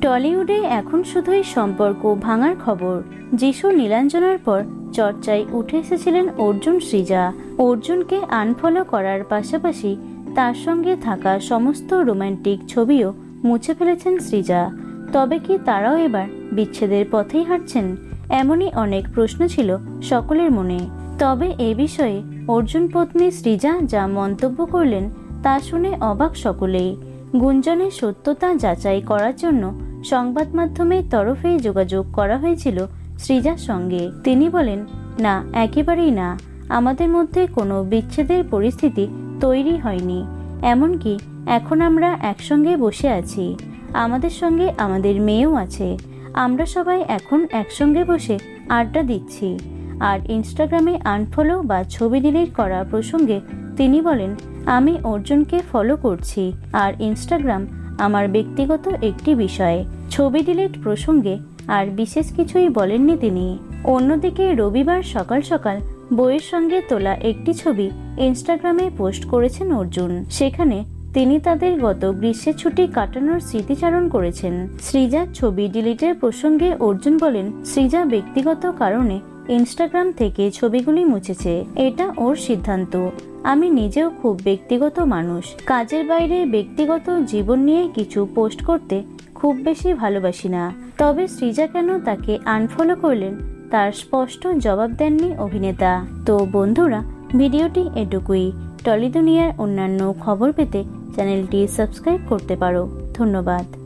টলিউডে এখন শুধুই সম্পর্ক ভাঙার খবর। যিশু নীলাঞ্জনার পর চর্চায় উঠে এসেছিলেন অর্জুন, সৃজা। অর্জুনকে আনফলো করার পাশাপাশি তার সঙ্গে থাকা সমস্ত রোমান্টিক ছবিও মুছে ফেলেছেন সৃজা। তবে কি তারাও এবার বিচ্ছেদের পথেই হাঁটছেন? এমনই অনেক প্রশ্ন ছিল সকলের মনে। তবে এ বিষয়ে অর্জুন পত্নী সৃজা যা মন্তব্য করলেন তা শুনে অবাক সকলেই। গুঞ্জনের সত্যতা যাচাই করার জন্য সংবাদ মাধ্যমের তরফে যোগাযোগ করা হয়েছিল সৃজার সঙ্গে। তিনি বলেন, না, একেবারেই না। আমাদের মধ্যে কোনো বিচ্ছেদের পরিস্থিতি তৈরি হয়নি। এমনকি এখন আমরা একসঙ্গে বসে আছি। আমাদের সঙ্গে আমাদের মেয়েও আছে। আমরা সবাই এখন একসঙ্গে বসে আড্ডা দিচ্ছি। আর ইনস্টাগ্রামে আনফলো বা ছবি ডিলিট করা প্রসঙ্গে তিনি বলেন, আমি অর্জুনকে ফলো করছি আর ইনস্টাগ্রাম আমার ব্যক্তিগত একটি বিষয়। ছবি ডিলিট প্রসঙ্গে আর বিশেষ কিছুই বলেননি তিনি। অন্যদিকে রবিবার সকাল সকাল বইয়ের সঙ্গে তোলা একটি ছবি ইনস্টাগ্রামে পোস্ট করেছেন অর্জুন। সেখানে তিনি তাদের গত গ্রীষ্মের ছুটি কাটানোর স্মৃতিচারণ করেছেন। সৃজার ছবি ডিলিটের প্রসঙ্গে অর্জুন বলেন সৃজা ব্যক্তিগত কারণে ইনস্টাগ্রাম থেকে ছবিগুলি মুছেছে। এটা ওর সিদ্ধান্ত। আমি নিজেও খুব ব্যক্তিগত মানুষ। কাজের বাইরে ব্যক্তিগত জীবন নিয়ে কিছু পোস্ট করতে খুব বেশি ভালোবাসি না। তবে সৃজা কেন তাকে আনফলো করলেন, তার স্পষ্ট জবাব দেননি অভিনেতা। তো বন্ধুরা, ভিডিওটি এটুকুই। টলি দুনিয়ার অন্যান্য খবর পেতে চ্যানেলটি সাবস্ক্রাইব করতে পারো। ধন্যবাদ।